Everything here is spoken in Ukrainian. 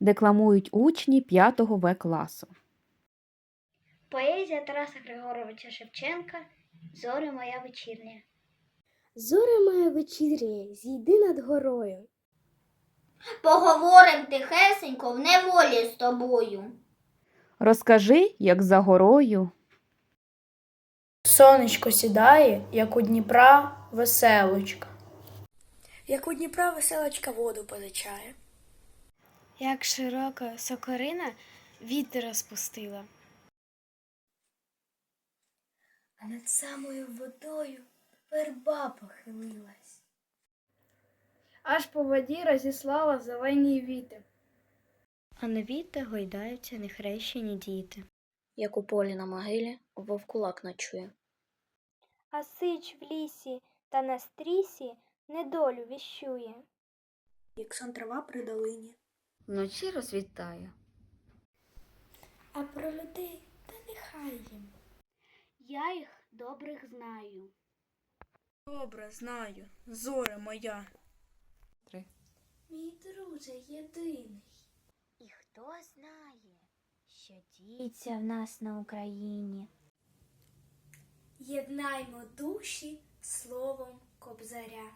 декламують учні 5 В класу. Поезія Тараса Григоровича Шевченка Зорі моя вечірня. Зоре моє вечір'є, зійди над горою. Поговорим тихесенько в неволі з тобою. Розкажи, як за горою. Сонечко сідає, як у Дніпра веселочка. Як у Дніпра веселочка воду позичає. Як широка сокорина вітер розпустила. А над самою водою верба похилилась. Аж по воді розіслала зелені віти. А на віти гойдаються нехрещені діти. як у полі на могилі вовкулак ночує. А сич в лісі та на стрісі недолю віщує. Як сон трава при долині. Вночі розвітає. А про людей та нехай їм. Я їх добрих знаю. Добре, знаю, зоре моя. Мій друже єдиний. І хто знає, що діється в нас на Україні. Єднаймо душі словом кобзаря.